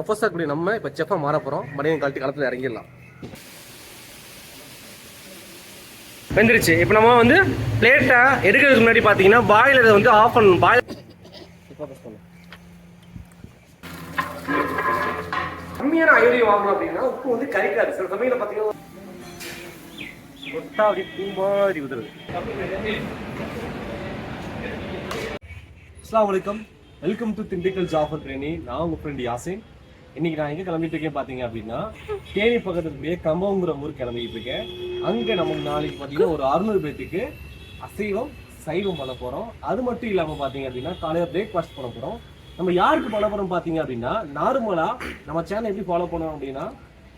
Professor கூடிய நம்ம இப்போ செஃபாக மாற போகிறோம் மணியன் கழட்டி காலத்தில் இறங்கிடலாம். வெந்துருச்சு. இப்போ நம்ம வந்து பிளேட்டை எடுக்கிறதுக்கு முன்னாடி பார்த்தீங்கன்னா பாயிலரை வந்து ஆஃப் பண்ணணும். பாயில் கம்மியான அயோடியம் வாங்கணும் அப்படின்னா உப்பு வந்து கரிக்காது. சில சமயத்தில் பார்த்தீங்கன்னா தொட்டா அப்படி பூ மாதிரி உதவுது அஸ்லாம் வலைக்கம் welcome to Dindigul Jaffar trainee நான் உங்கள் ஃப்ரெண்ட் யாசின். இன்னைக்கு நான் எங்கே கிளம்பிட்டு இருக்கேன் பார்த்தீங்க அப்படின்னா தேனி பக்கத்துல இருக்கக்கூடிய கம்பங்கிற ஊர் கிளம்பிட்டு இருக்கேன். அங்கே நமக்கு நாளைக்கு பார்த்தீங்கன்னா ஒரு அறுநூறு பேத்துக்கு அசைவம் சைவம் பண்ண போகிறோம் அது மட்டும் இல்லாமல் பார்த்தீங்க அப்படின்னா காலையில் பிரேக்ஃபாஸ்ட் பண்ண போகிறோம் நம்ம யாருக்கு பண்ண போகிறோம் பார்த்தீங்க அப்படின்னா நார்மலாக நம்ம சேனல் எப்படி ஃபாலோ பண்ணோம் அப்படின்னா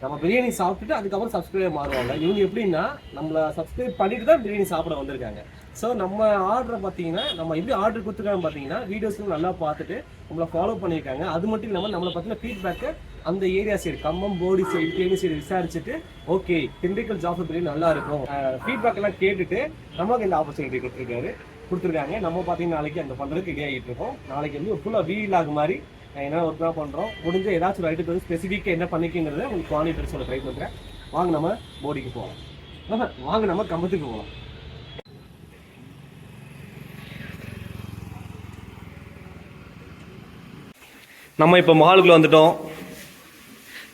நம்ம பிரியாணி சாப்பிட்டுட்டு அதுக்கப்புறம் சப்ஸ்கிரைபர் மாறுவாங்க. இவங்க எப்படின்னா நம்மளை சப்ஸ்கிரைப் பண்ணிட்டு தான் பிரியாணி சாப்பிட வந்திருக்காங்க. ஸோ நம்ம ஆர்டரை பார்த்தீங்கன்னா நம்ம எப்படி ஆர்டர் கொடுத்துருக்காங்க பார்த்தீங்கன்னா வீடியோஸ்லாம் நல்லா பார்த்துட்டு நம்மளை ஃபாலோ பண்ணியிருக்காங்க. அது மட்டும் இல்லாமல் நம்மளை பற்றின ஃபீட்பேக்கை அந்த area side Kambam Bodi side Theni side விசாரிச்சுட்டு ஓகே திண்டுக்கல் ஜாஃபர் பிரியாணி நல்லா இருக்கும். ஃபீட்பேக்கெல்லாம் கேட்டுட்டு நமக்கு இந்த ஆப்பர்ச்சுனிட்டி கொடுத்துருக்காரு. கொடுத்துருக்காங்க. நம்ம பார்த்தீங்கன்னா நாளைக்கு அந்த பண்ணுறதுக்கு ரெடி ஆகிட்டு இருக்கோம். நாளைக்கு வந்து ஒரு ஃபுல்லாக வீலாக மாதிரி என்ன ஒர்க் தான் பண்ணுறோம் முடிஞ்ச ஏதாச்சும் ஒரு ஐட்டத்தை வந்து ஸ்பெசிஃபிக்காக என்ன பண்ணிக்கிறத உங்களுக்கு குவாலிட்டி சொல்ல ட்ரை பண்ணுறேன் வாங்க நம்ம போடிக்கு போகலாம் வாங்க நம்ம கம்பத்துக்கு போகலாம் நம்ம இப்போ மஹாலுக்குள்ள வந்துட்டோம்.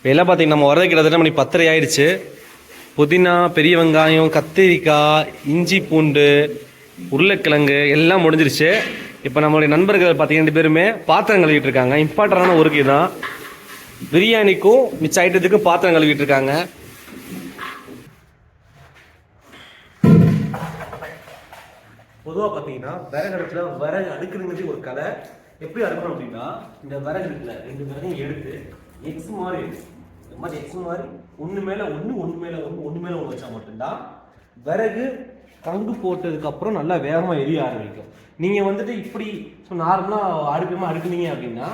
வெளில எல்லாம் பார்த்தீங்கன்னா நம்ம வர கிட்டத்தட்ட மணி பத்தரை ஆயிடுச்சு. புதினா பெரிய வெங்காயம் கத்திரிக்காய் இஞ்சி பூண்டு உருளைக்கிழங்கு எல்லாம் முடிஞ்சிருச்சு. இப்போ நம்மளுடைய நண்பர்கள் பார்த்தீங்கன்னா ரெண்டு பேருமே பாத்திரம் கழுவிட்டு இருக்காங்க இம்பார்ட்டண்டான ஒர்க்கு தான். பிரியாணிக்கும் மிச்ச ஐட்டத்துக்கும் பாத்திரம் கழுவிட்டு இருக்காங்க பொதுவாக பார்த்தீங்கன்னா விறகு அடுப்புல விறகு அடுக்குறதுங்கிறது ஒரு கலை. எப்படி அடுக்கணும் அப்படின்னா இந்த விறகு இருக்குல்ல ரெண்டு விறகையும் எடுத்து எக்ஸ் மாதிரி இந்த மாதிரி எக்ஸ் மாதிரி ஒன்று மேலே ஒன்று ஒன்று மேலே ஒன்று ஒன்று மேலே ஒன்று வச்சா மட்டும்தான் விறகு கங்கு போட்டதுக்கப்புறம் நல்லா வேகமாக எரிய ஆரம்பிக்கும். நீங்கள் வந்துட்டு இப்படி ஸோ நார்மலாக அடுக்கமாக அடுக்குனீங்க அப்படின்னா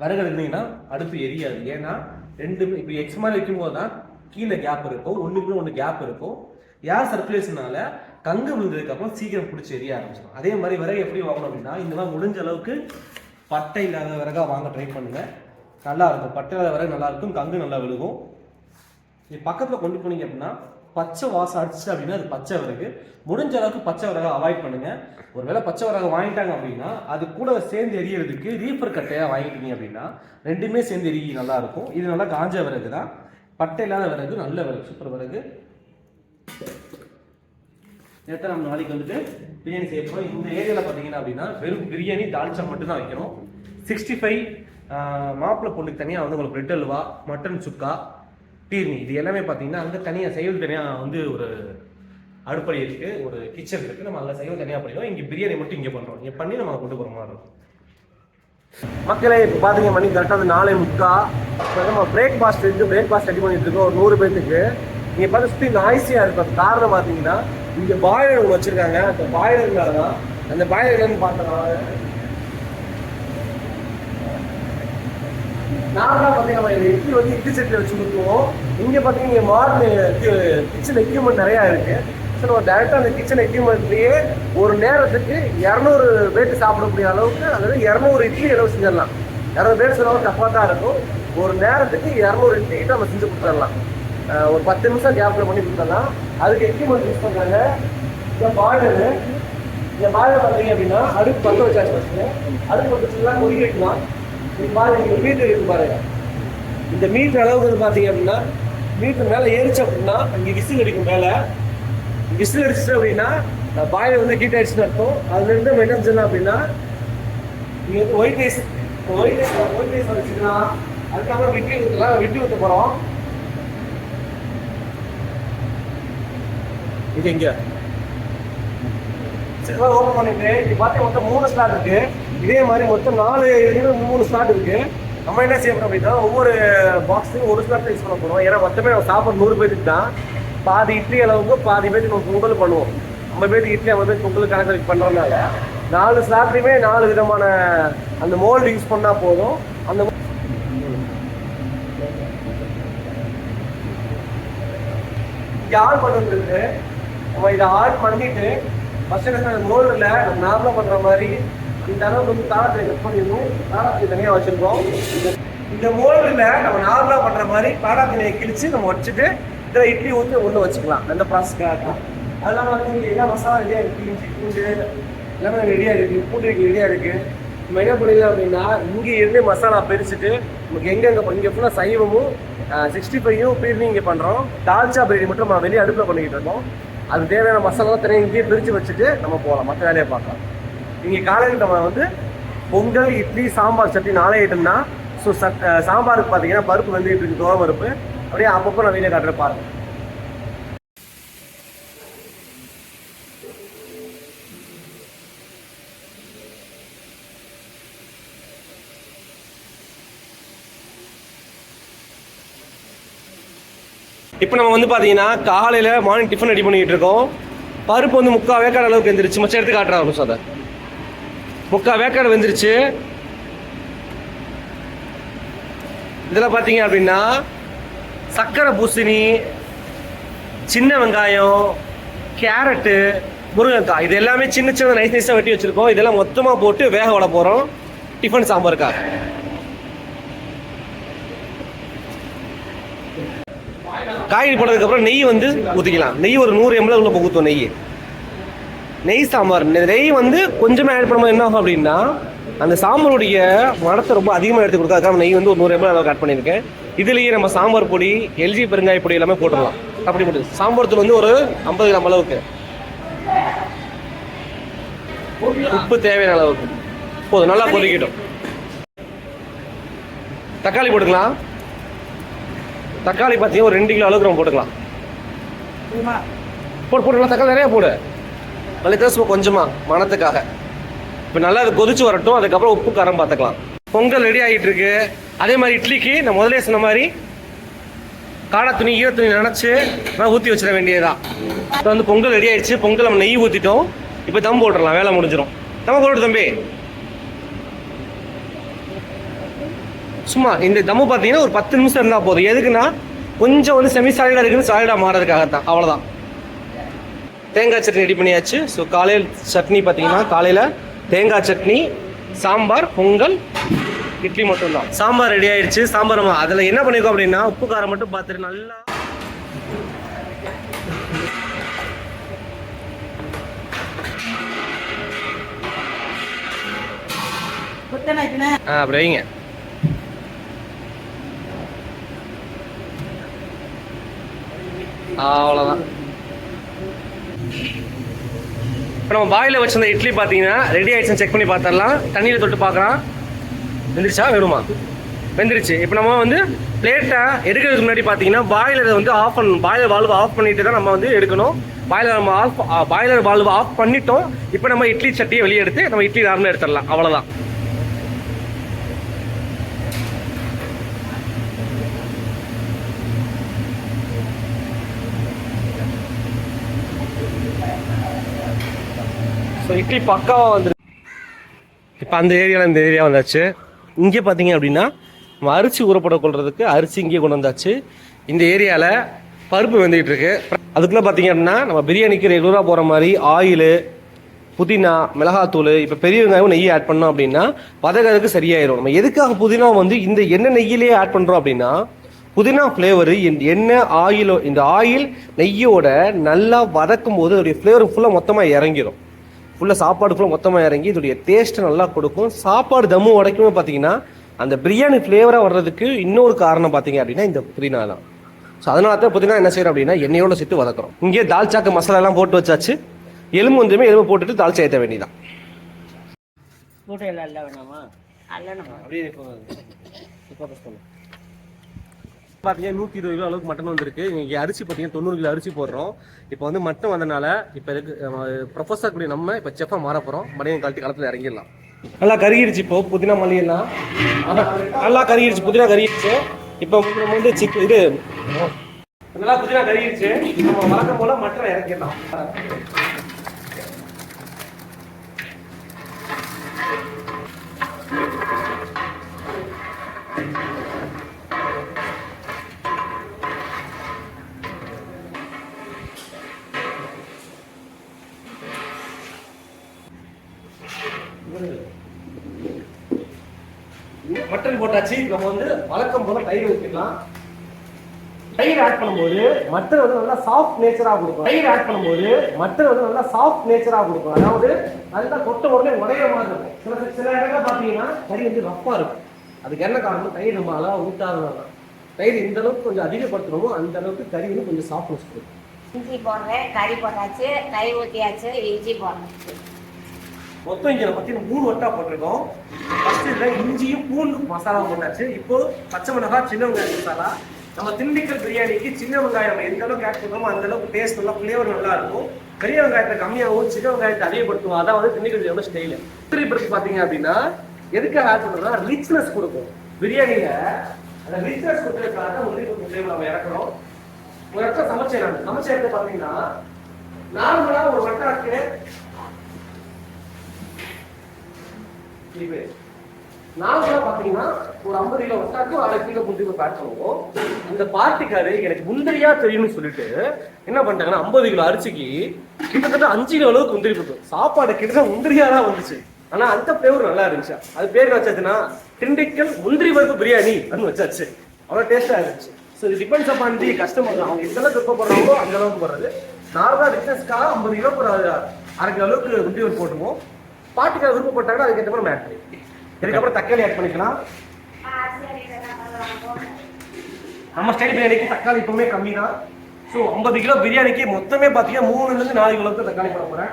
விறகு அடுக்குனீங்கன்னா அடுப்பு எரியாது. ஏன்னா ரெண்டுமே இப்போ எக்ஸ் மாதிரி வைக்கும்போது தான் கீழே கேப் இருக்கும் ஒன்றுக்குள்ள ஒன்று கேப் இருக்கும் ஏர் சர்க்குலேஷனால கங்கு விழுந்ததுக்கப்புறம் சீக்கிரம் பிடிச்சி எரிய ஆரம்பிச்சிடும். அதே மாதிரி விறகு எப்படி வாங்கணும் அப்படின்னா இந்த மாதிரி முடிஞ்ச அளவுக்கு பட்டை இல்லாத விறகாக வாங்க ட்ரை பண்ணுங்க. நல்லா இருக்கும். பட்டை இல்லாத விறகு நல்லா இருக்கும். கங்கு நல்லா விழுகும். இது பக்கத்தில் கொண்டு போனீங்க அப்படின்னா பச்சை வாசம் அடிச்சு அப்படின்னா அது பச்சை விறகு. முடிஞ்ச அளவுக்கு பச்சை விறகை அவாய்ட் பண்ணுங்க. ஒருவேளை பச்சை விறகு வாங்கிட்டாங்க அப்படின்னா அது கூட சேர்ந்து எரியறதுக்கு ரீஃபர் கட்டையாக வாங்கிட்டீங்க அப்படின்னா ரெண்டுமே சேர்ந்து எரிய நல்லா இருக்கும். இது நல்லா காஞ்ச விறகு தான். பட்டை இல்லாத விறகு நல்ல விறகு சூப்பர் விறகு. நேற்று நம்ம நாளைக்கு வந்துட்டு பிரியாணி செய்ய போகிறோம் இந்த ஏரியாவில் பார்த்தீங்கன்னா அப்படின்னா வெறும் பிரியாணி தால்ச்சா மட்டும் தான் வைக்கணும். சிக்ஸ்டி ஃபைவ் மாப்பிள்ளை பொண்ணுக்கு தனியாக வந்து உங்களுக்கு பிரெட் அல்வா மட்டன் சுக்கா டீர்னி இது எல்லாமே பார்த்தீங்கன்னா அங்கே தனியாக செயல் தனியாக வந்து ஒரு அடுப்படி இருக்குது ஒரு கிச்சன் இருக்குது நம்ம அதில் செயல் தனியாக பண்ணிடுவோம். இங்கே பிரியாணி மட்டும் இங்கே பண்ணுறோம் இங்கே பண்ணி நம்ம கொண்டு போகிற மாதிரி இருக்கும். மக்களே இப்போ பார்த்தீங்க மணி கரெக்டாக வந்து நாலே முக்கா. இப்போ நம்ம பிரேக்ஃபாஸ்ட் இருக்கு பிரேக்ஃபாஸ்ட் ரெடி பண்ணிட்டு இருக்கோம். ஒரு நூறு பேர்த்துக்கு நீங்கள் பார்த்து சுற்றி நாய்ஸியாக இருக்கும் காரணம் பார்த்தீங்கன்னா இங்கே பாய்லர் ஒன்று வச்சுருக்காங்க. அந்த பாய்லர்னால தான் அந்த பாய்லர்னு பார்த்தோம்னா நார்மலாக பார்த்தீங்கன்னா நம்ம இட்லி வந்து இட்லி செட்டில் வச்சு கொடுத்துருவோம் இங்கே பார்த்தீங்கன்னா இங்கே மாடர்ன் கிச்சன் எக்யூப்மெண்ட் நிறையா இருக்குது ஸோ நம்ம டேரெக்டாக அந்த கிச்சன் எக்யூப்மெண்ட்லேயே ஒரு நேரத்துக்கு இரநூறு பேர்த்து சாப்பிடக்கூடிய அளவுக்கு அதாவது இரநூறு இட்லி அளவு செஞ்சிடலாம். இரநூறு பேர் சொன்னாலும் டஃப்பாக தான் இருக்கும். ஒரு நேரத்துக்கு இரநூறு இட்லி கிட்ட நம்ம செஞ்சு கொடுத்துடலாம். ஒரு பத்து நிமிஷம் கேப்பில் பண்ணி கொடுத்துடலாம். அதுக்கு எக்யூப்மெண்ட் யூஸ் பண்ணுறாங்க இந்த பாய்லரு இந்த பாய்லர் பார்த்தீங்க அப்படின்னா அடுப்பு பற்ற வச்சாச்சு ஃபஸ்ட்டு அடுப்பு பற்ற வச்சுலாம் கொதிக்க இது பாருங்க இங்க மீட்டர் இருக்கு பாருங்க. இந்த மீட்டர் அளவுக்கு பார்த்தீங்க அப்படின்னா மீட்டர் மேலே ஏறிச்சு அப்படின்னா இங்கே விசில் அடிக்கும் மேலே விசில் அடிச்சிட்டு அப்படின்னா பாயில் வந்து ஹீட் ஆயிடுச்சுன்னு அர்த்தம் அதுலேருந்து நம்ம என்ன அப்படின்னா இங்கே வந்து white rice white rice white rice வச்சுக்கலாம் அதுக்கப்புறம் விட்டி ஊற்றலாம் விட்டி ஊற்ற போகிறோம் இது எங்க ஓப்பன் பண்ணிட்டு இது பார்த்தா மொத்தம் மூணு ஸ்லாட் இருக்கு இதே மாதிரி மொத்தம் நாலு மூணு ஸ்லாட் இருக்கு நம்ம என்ன செய்ய போறோம் அப்படின்னா ஒவ்வொரு பாக்ஸ்லையும் ஒரு ஸ்லாட் யூஸ் பண்ண போறோம். ஏன்னா மொத்தமே நம்ம சாப்பிட நூறு பேருக்கு தான் பாதி இட்லி அளவுக்கு பாதி பேருக்கு நம்ம பொங்கல் பண்ணுவோம். நம்ம பேருக்கு இட்லி வந்து பொங்கல் கணக்கு பண்றதுனால. நாலு ஸ்லாட்லையுமே நாலு விதமான அந்த மோல்டு யூஸ் பண்ணா போதும். அந்த யார் பண்ணுறது நம்ம இதை ஆன் பண்ணிட்டு ஃபஸ்ட்டு மோல்டில் நம்ம நார்மலாக பண்ணுற மாதிரி இந்த அளவுக்கு வந்து தாளத்தை கட் பண்ணிடணும் தாளத்தை தனியாக வச்சுருக்கோம். இந்த மோல்டில் நம்ம நார்மலாக பண்ணுற மாதிரி பாடா கிழிச்சு நம்ம வச்சுட்டு இதில் இட்லி ஊற்றி உள்ள வச்சுக்கலாம். எந்த ப்ராசஸ்க்காக அது இல்லாமல் வந்து இங்கே எல்லா மசாலா ரெடியாக இருக்குது இஞ்சி பூண்டு எல்லாமே ரெடியாக இருக்குது பூண்டு ரெடியாக இருக்குது நம்ம என்ன பண்ணிடலாம் அப்படின்னா இங்கே இருந்து மசாலா பிரிச்சுட்டு நமக்கு எங்கெங்கே இங்கே ஃபுல்லாக சைவமும் சிக்ஸ்டி ஃபைவும் பிரிவு இங்கே பண்ணுறோம் தால்ச்சா பிரியாணி மட்டும் நம்ம வெளியே அடுப்பில் பண்ணிக்கிட்டு இருக்கோம் அது தேவையான மசாலா தனியாக இங்கேயே பிரித்து வச்சுட்டு நம்ம போகலாம். மற்ற வேலையை பார்க்கலாம். இங்கே காலையில் நம்ம வந்து பொங்கல் இட்லி சாம்பார் சட்னி நாளை ஐட்டம்னா ஸோ சட் சாம்பாருக்கு பார்த்தீங்கன்னா பருப்பு வந்துட்டு இருக்கு தோரம் பருப்பு. அப்படியே அப்பப்போ நான் வீடியோ காட்டுற பாருங்கள் இப்போ நம்ம வந்து பார்த்தீங்கன்னா காலையில் மார்னிங் டிஃபன் ரெடி பண்ணிக்கிட்டு இருக்கோம். பருப்பு வந்து முக்கால் வேக்காடு அளவுக்கு எழுந்திரிச்சு மச்சம் எடுத்து காட்டுறாங்க சார் அதை. முக்கால் வேக்காடு வெந்துருச்சு. இதில் பார்த்தீங்க அப்படின்னா சக்கரை பூசணி சின்ன வெங்காயம் கேரட்டு முருங்கைக்காய். இது எல்லாமே சின்ன சின்ன நைஸ் நைஸாக வெட்டி வச்சுருக்கோம். இதெல்லாம் மொத்தமாக போட்டு வேக விட போகிறோம் டிஃபன் சாம்பாருக்காக. காய்கறி போட்டதுக்கப்புறம் நெய் வந்து ஊற்றிக்கலாம் நெய் ஒரு நூறு எம்எல் உள்ள ஊற்றுவோம் நெய். நெய் சாம்பார். நெய் வந்து கொஞ்சமாக ஆட் பண்ணும்போது என்ன ஆகும் அப்படின்னா அந்த சாம்பாருடைய மரத்தை ரொம்ப அதிகமாக எடுத்து கொடுக்காதுக்காக நெய் வந்து ஒரு நூறு எம்எல் அளவுக்கு ஆட் பண்ணியிருக்கேன். இதுலேயே நம்ம சாம்பார் பொடி எல்ஜி பெருங்காய பொடி எல்லாமே போட்டுடலாம். அப்படி போட்டு சாம்பார் தூள் வந்து ஒரு ஐம்பது கிராம் அளவுக்கு. உப்பு தேவையான அளவுக்கு. போதும் நல்லா கொதிக்கட்டும். தக்காளி போட்டுக்கலாம். தக்காளி பார்த்தீங்கன்னா ஒரு ரெண்டு கிலோ அளவுக்கு நம்ம போட்டுக்கலாம். போட்டு போட்டுக்கலாம். தக்காளி நிறையா போடு. மல்லித்தலை சும்மா கொஞ்சமாக மணத்துக்காக இப்போ நல்லா அது கொதிச்சு வரட்டும் அதுக்கப்புறம் உப்பு காரம் பார்த்துக்கலாம் பொங்கல் ரெடி ஆகிட்டு இருக்கு அதே மாதிரி இட்லிக்கு நான் முதலே சொன்ன மாதிரி காடை துணி ஈர துணி நினச்சி நான் ஊற்றி வச்சிட வேண்டியதுதான். இப்போ வந்து பொங்கல் ரெடி ஆயிடுச்சு. பொங்கல் நம்ம நெய் ஊற்றிட்டோம் இப்போ தம் போட்டுடலாம். வேலை முடிஞ்சிடும் தம்ம போட்டு தம்பி. சும்மா இந்த தம்மு பார்த்தீங்கன்னா ஒரு பத்து நிமிஷம் இருந்தால் போதும். எதுக்குன்னா கொஞ்சம் வந்து செமி சாலிடாக இருக்குன்னு சாலிடாக மாறதுக்காகத்தான். அவ்வளோதான் தேங்காய் சட்னி ரெடி பண்ணியாச்சு. ஸோ காலையில் சட்னி பார்த்தீங்கன்னா காலையில் தேங்காய் சட்னி சாம்பார் பொங்கல் இட்லி மட்டும்தான். சாம்பார் ரெடி ஆயிடுச்சு. சாம்பார் நம்ம அதில் என்ன பண்ணியிருக்கோம் அப்படின்னா உப்பு காரம் மட்டும் பார்த்துட்டு நல்லா ஆ அப்படி வைங்க. அவ்வளோதான் இப்போ நம்ம பாயில் வச்சிருந்த இட்லி பார்த்தீங்கன்னா ரெடி ஆகிடுச்சுன்னு செக் பண்ணி பார்த்துடலாம் தண்ணியில் தொட்டு பார்க்குறான் வெந்துருச்சா? வேணுமா? வெந்துருச்சு. இப்போ நம்ம வந்து பிளேட்டை எடுக்கிறதுக்கு முன்னாடி பார்த்தீங்கன்னா பாய்லரை வந்து ஆஃப் பண்ணணும். பாய்லர் வால்வ் ஆஃப் பண்ணிட்டு தான் நம்ம வந்து எடுக்கணும். பாய்லர் நம்ம ஆஃப் பாய்லர் வால்வ் ஆஃப் பண்ணிட்டோம். இப்போ நம்ம இட்லி சட்டியை வெளியே எடுத்து நம்ம இட்லி நார்மலாக எடுத்துடலாம். அவ்வளோதான் இட்லி பக்காவாக வந்துருக்கு இப்போ அந்த ஏரியாவில் இந்த ஏரியா வந்தாச்சு. இங்கே பார்த்தீங்க அப்படின்னா நம்ம அரிசி ஊறப்பட கொள்றதுக்கு அரிசி இங்கே கொண்டு வந்தாச்சு. இந்த ஏரியாவில் பருப்பு வெந்துக்கிட்டு இருக்கு. அதுக்குள்ளே பார்த்தீங்க அப்படின்னா நம்ம பிரியாணிக்கு ரெகுலராக போகிற மாதிரி ஆயில் புதினா மிளகாத்தூள் இப்போ பெரிய வெங்காயம் நெய் ஆட் பண்ணோம் அப்படின்னா வதகிறதுக்கு சரியாயிரும். நம்ம எதுக்காக புதினா வந்து இந்த எண்ணெய் நெய்யிலேயே ஆட் பண்ணுறோம் அப்படின்னா புதினா ஃப்ளேவரு இந்த எண்ணெய் ஆயிலோ இந்த ஆயில் நெய்யோட நல்லா வதக்கும் போது அதோடைய ஃப்ளேவர் ஃபுல்லாக மொத்தமாக இறங்கிடும் ஃபுல்லாக சாப்பாடு ஃபுல்லாக மொத்தமாக இறங்கி இதோடைய டேஸ்ட்டு நல்லா கொடுக்கும். சாப்பாடு தம்மு உடைக்குமே பார்த்தீங்கன்னா அந்த பிரியாணி ஃப்ளேவராக வர்றதுக்கு இன்னொரு காரணம் பார்த்தீங்க அப்படின்னா இந்த புதினா தான். ஸோ அதனால தான் புதினா என்ன செய்யறோம் அப்படின்னா எண்ணெயோட சேர்த்து வதக்குறோம். இங்கே தால்ச்சாக்கு மசாலா எல்லாம் போட்டு வச்சாச்சு. எலும்பு வந்துமே எலும்பு போட்டுட்டு தால்ச்சா ஏற்ற வேண்டியதான் அப்படியே பார்த்தீங்கன்னா நூற்றி இருபது கிலோ அளவுக்கு மட்டன் வந்திருக்கு. இங்கே அரிசி பார்த்தீங்கன்னா தொண்ணூறு கிலோ அரிசி போடுறோம். இப்போ வந்து மட்டன் வந்தனால இப்போ இதுக்கு ப்ரொஃபஸர் கூடிய நம்ம இப்போ செஃபாக மாற போகிறோம் மடியம் கழட்டி களத்தில் இறங்கிடலாம். நல்லா கருகிடுச்சு இப்போ புதினா மல்லியெல்லாம். நல்லா கருகிடுச்சு புதினா கருகிடுச்சு. இப்போ நம்ம வந்து சிக் இது நல்லா புதினா கருகிடுச்சு. நம்ம வழக்கம் போல மட்டன் இறங்கிடலாம் மட்டன் போட்டாச்சு. நம்ம வந்து வழக்கம் போல தயிர் வைக்கலாம் தயிர் ஆட் பண்ணும்போது மற்ற வந்து நல்லா சாஃப்ட் நேச்சராக கொடுக்கும். தயிர் ஆட் பண்ணும்போது மற்ற வந்து நல்லா சாஃப்ட் நேச்சராக கொடுக்கும். அதாவது நல்லா கொட்ட உடனே உடையிற மாதிரி இருக்கும். சில சில இடத்துல பார்த்தீங்கன்னா கறி வந்து ரஃப்பாக இருக்கும். அதுக்கு என்ன காரணம்? தயிர் நம்ம அளவாக ஊட்டாதான் தான். தயிர் இந்த அளவுக்கு கொஞ்சம் அதிகப்படுத்தணுமோ அந்த அளவுக்கு கறி வந்து கொஞ்சம் சாஃப்ட்னஸ் கொடுக்கும். இஞ்சி போடுறேன். கறி போட்டாச்சு தயிர் ஊற்றியாச்சு இஞ்சி போடுறேன். மொத்தம் இங்க நம்ம பத்தி மூணு வட்டா போட்டிருக்கோம். ஃபர்ஸ்ட் இதுல இஞ்சியும் பூண்டு மசாலா போட்டாச்சு. இப்போ பச்சை மிளகாய் சின்ன வெங்காயம் மசாலா. நம்ம திண்டுக்கல் பிரியாணிக்கு சின்ன வெங்காயம் எந்த அளவுக்கு ஆட் பண்ணுவோமோ அந்த அளவுக்கு டேஸ்ட் நல்லா ஃபிளேவர் நல்லா இருக்கும். பெரிய வெங்காயத்தை கம்மியாகவும் சின்ன வெங்காயத்தை அதிகப்படுத்துவோம் அதான் வந்து திண்டுக்கல் பிரியாணி ஸ்டைல் திரி பிறகு பாத்தீங்க அப்படின்னா எதுக்காக ஆட் பண்றோம்னா ரிச்னஸ் கொடுக்கும். பிரியாணியில அந்த ரிச்னஸ் கொடுக்கறதுக்காக வந்து பருப்பு ஃபிளேவர் நம்ம இறக்குறோம். ஒரு இடத்துல சமைச்சேன் நான் இடத்துல பாத்தீங்கன்னா நார்மலா ஒரு வட்டாக்கு இது நார்மலா பாத்தீங்கன்னா ஒரு ஐம்பது கிலோ வட்டாக்கு அரை கிலோ முந்திரி பருப்பு பண்ணுவோம். இந்த பார்ட்டிக்காரு எனக்கு முந்திரியா தெரியும்னு சொல்லிட்டு என்ன பண்ணிட்டாங்கன்னா ஐம்பது கிலோ அரிசிக்கு கிட்டத்தட்ட அஞ்சு கிலோ அளவுக்கு முந்திரி பருப்பு சாப்பாடு கிட்டத்தட்ட முந்திரியா தான் வந்துச்சு. ஆனா அந்த ஃபிளேவர் நல்லா இருந்துச்சு. அது பேர் என்ன வச்சாச்சுன்னா திண்டுக்கல் முந்திரி பருப்பு பிரியாணி அப்படின்னு வச்சாச்சு. அவ்வளோ டேஸ்டா இருந்துச்சு. ஸோ இது டிபெண்ட்ஸ் அப்பான் தி கஸ்டமர் அவங்க எந்தளவுக்கு விருப்பப்படுறாங்களோ அந்த அளவுக்கு போடுறது நார்மலா பிசினஸ்க்காக ஐம்பது கிலோ ஒரு அரை கிலோ அளவுக்கு முந்திரி பருப்பு போட்டுவோம் பாட்டுக்காக விருப்பப்பட்டாங்கன்னா அதுக்கேற்ற மாதிரி மேட் இதுக்கப்புறம் தக்காளி ஆட் பண்ணிக்கலாம். நம்ம ஸ்டைல் பிரியாணிக்கு தக்காளி எப்பவுமே கம்மி தான் ஸோ ஐம்பது கிலோ பிரியாணிக்கு மொத்தமே பார்த்தீங்கன்னா மூணுலேருந்து நாலு கிலோவுக்கு தக்காளி போட போகிறேன்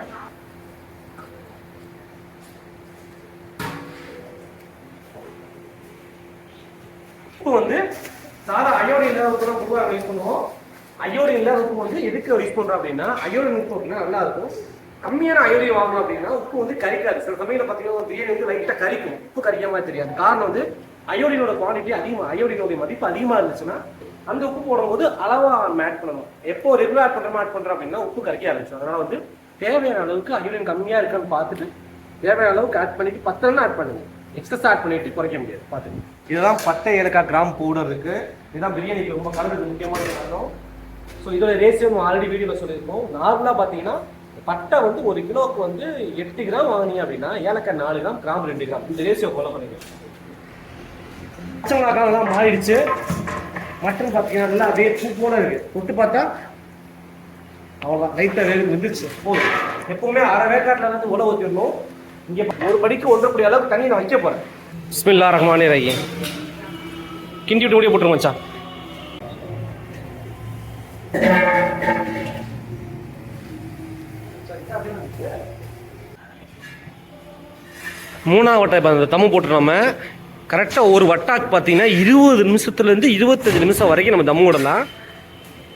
உப்பு வந்து சாதா அயோடின் இல்லாத உப்பு தான் பொதுவாக யூஸ் பண்ணுவோம். அயோடின் இல்லாத உப்பு வந்து எதுக்கு யூஸ் பண்ணுறோம் அப்படின்னா அயோடின் உப்பு அப்படின்னா நல்லா இருக்கும். கம்மியான அயோடின் வாங்கணும் அப்படின்னா உப்பு வந்து கரிக்காது. சில சமயத்தில் பார்த்தீங்கன்னா பிரியாணி வந்து லைட்டாக கரிக்கும். உப்பு கரிக்காம தெரியாது. காரணம் வந்து அயோடினோட குவான்டிட்டி அதிகமாக அயோடினோட மதிப்பு அதிகமாக இருந்துச்சுன்னா அந்த உப்பு போடும்போது அளவாக நம்ம ஆட் பண்ணணும். எப்போ ரெகுலர் ஆட் பண்ணுறோம் ஆட் பண்ணுறோம் அப்படின்னா உப்பு கரைக்க ஆரம்பிச்சு அதனால் வந்து தேவையான அளவுக்கு அயோடின் கம்மியாக இருக்கான்னு பார்த்துட்டு தேவையான அளவுக்கு ஆட் பண்ணிட்டு பத்தனா ஆட் பண்ணுங்க. எக்ஸஸ் ஆட் பண்ணிட்டு குறைக்க முடியாது. பார்த்துங்க. இதுதான் பட்டை ஏலக்காய் கிராம் பவுடர் இருக்கு. இதுதான் பிரியாணிக்கு ரொம்ப கலந்து முக்கியமான காரணம். ஸோ இதோட ரேசியோ ஆல்ரெடி வீடியோவில் சொல்லியிருக்கோம். நார்மலாக பார்த்தீங்கன்னா பட்டை வந்து ஒரு கிலோவுக்கு வந்து எட்டு கிராம் வாங்கினீங்க அப்படின்னா ஏலக்காய் நாலு கிராம் கிராம் ரெண்டு கிராம். இந்த ரேசியோ ஃபாலோ பண்ணிக்கணும் பச்சை மிளகாலாம் மாறிடுச்சு. மட்டன் பார்த்தீங்கன்னா நல்லா அப்படியே பூ இருக்கு. தொட்டு பார்த்தா அவ்வளோதான் லைட்டாக வேறு நின்றுச்சு போதும். எப்பவுமே அரை வேக்காட்டில் இருந்து உழவு ஊற்றிடணும் இங்கே ஒரு படிக்கு ஒன்றரை படி அளவுக்கு தண்ணி நான் வைக்க போகிறேன் பிஸ்மில்லா ரஹ்மானே ரஹீம் கிண்டி விட்டு முடிய போட்டுருங்க மச்சான். மூணாவது வட்டம் இப்போ அந்த தம்மு போட்டு நம்ம கரெக்டாக ஒரு வட்டாக்கு பார்த்தீங்கன்னா இருபது நிமிஷத்துலேருந்து இருபத்தஞ்சு நிமிஷம் வரைக்கும் நம்ம தம்மு விடலாம்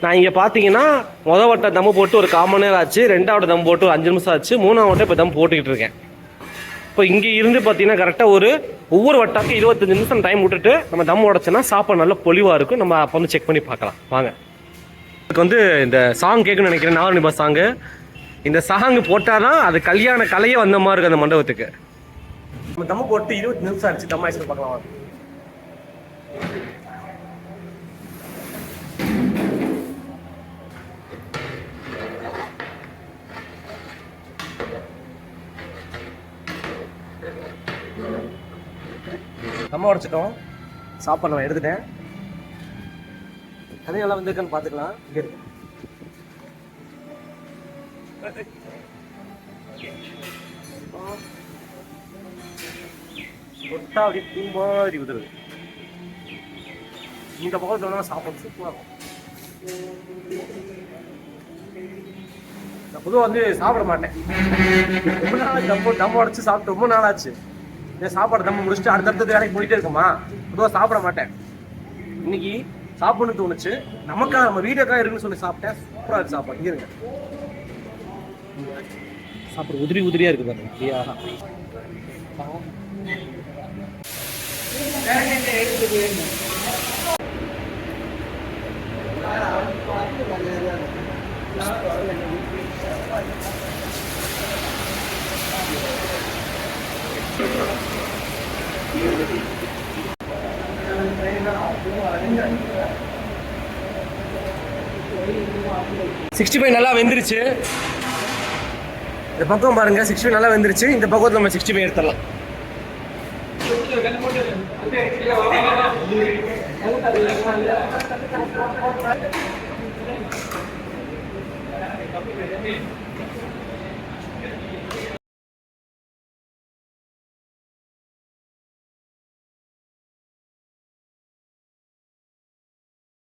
நான் இங்கே பார்த்தீங்கன்னா முதல் வட்டம் தம்மு போட்டு ஒரு காமன் நேரம் ஆச்சு ரெண்டாவது தம் போட்டு ஒரு அஞ்சு நிமிஷம் ஆச்சு மூணாவது வட்டம் இப்போ தம் போட்டுக்கிட்டு இருக்கேன். இப்போ இங்கே இருந்து பார்த்தீங்கன்னா கரெக்டாக ஒரு ஒவ்வொரு வட்டாக்கு இருபத்தஞ்சு நிமிஷம் டைம் விட்டுட்டு நம்ம தம் உடச்சோன்னா சாப்பாடு நல்லா பொலிவாக இருக்கும். நம்ம அப்போ வந்து செக் பண்ணி பார்க்கலாம். வாங்க. இதுக்கு வந்து இந்த சாங் கேட்கணும்னு நினைக்கிறேன் நாவல் நிபா சாங்கு இந்த சாங் போட்டால் தான் அது கல்யாண கலையே வந்த மாதிரி இருக்கு அந்த மண்டபத்துக்கு. நம்ம தம்மு போட்டு இருபத்தி நிமிஷம் ஆச்சு தம்மா ஆயிடுச்சு பார்க்கலாம் வாங்க. தம்ம உடச்சிட்டோம். சாப்பாடு நான் எடுத்துட்டேன். கதையெல்லாம் வந்திருக்கான்னு பார்த்துக்கலாம். இங்கே இருக்கு. தொட்டா அப்படியே பூ மாதிரி உதவுது இந்த பக்கம் சொன்னா சாப்பாடு சூப்பராக நான் பொதுவாக வந்து சாப்பிட மாட்டேன் ரொம்ப நாள் தம்பு தம் உடச்சு சாப்பிட்டு ரொம்ப நாள் ஆச்சு சாப்பாடு தம்ம முடிச்சுட்டு அடுத்தடுத்த வேலைக்கு போயிட்டே இருக்குமா பொதுவாக சாப்பிட மாட்டேன் இன்னைக்கு சாப்பிடணும்னு தோணுச்சு நமக்கா நம்ம வீடியோக்காக இருக்குன்னு சொல்லி சாப்பிட்டேன் சூப்பராக இருக்கு சாப்பாடு இங்கே இருங்க அப்புறம் உதிரி உதிரியா இருக்குது பாருங்க அப்படியா சிக்ஸ்டி ஃபைவ் நல்லா வெந்துருச்சு. இந்த பக்கம் பாருங்க சிக்ஸ்டி நல்லா வந்துருச்சு இந்த பக்கத்தில் நம்ம சிக்ஸ்டி ஃபைவ் எடுத்துடலாம்